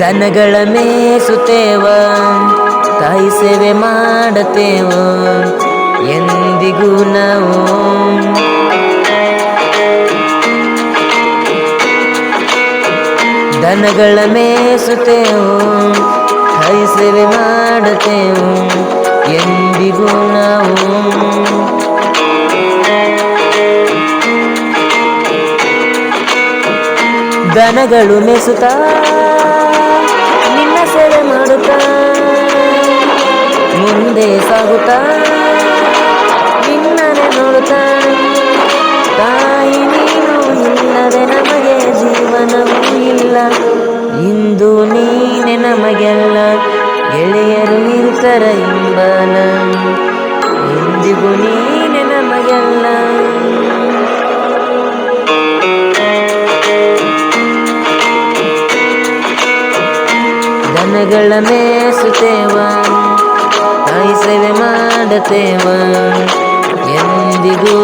ದನಗಳ ಮೇಸುತ್ತೇವ ತಾಯಿ ಸೇವೆ ಮಾಡತೇವ ಎಂದಿಗೂ ನಾವು ದನಗಳ ಮೇಸುತ್ತೇವು ತಾಯಿ ಸೇವೆ ಮಾಡತೇವು. ದನಗಳು ಮೇಸುತ್ತಾ, ನಿನ್ನ ಸೇವೆ ಮಾಡುತ್ತಾ, ಮುಂದೆ ಸಾಗುತ್ತಾ ನಿನ್ನನೆ ನೋಡುತ್ತಾ. ತಾಯಿ ನೀನು ಇಲ್ಲದೆ ನಮಗೆ ಜೀವನವೂ ಇಲ್ಲ. ಇಂದು ನೀನೆ ನಮಗೆಲ್ಲ ಗೆಳೆಯರು ಇರುತ್ತರ ಇಂಬಲ ಎಂದಿಗೂ ನೀನೆ ನಮಗೆಲ್ಲ ದನಗಳ ಮೇಸುತ್ತೇವ? ತಾಯಿ ಸೇವೆ ಮಾಡತೇವ ಎಂದಿಗೂ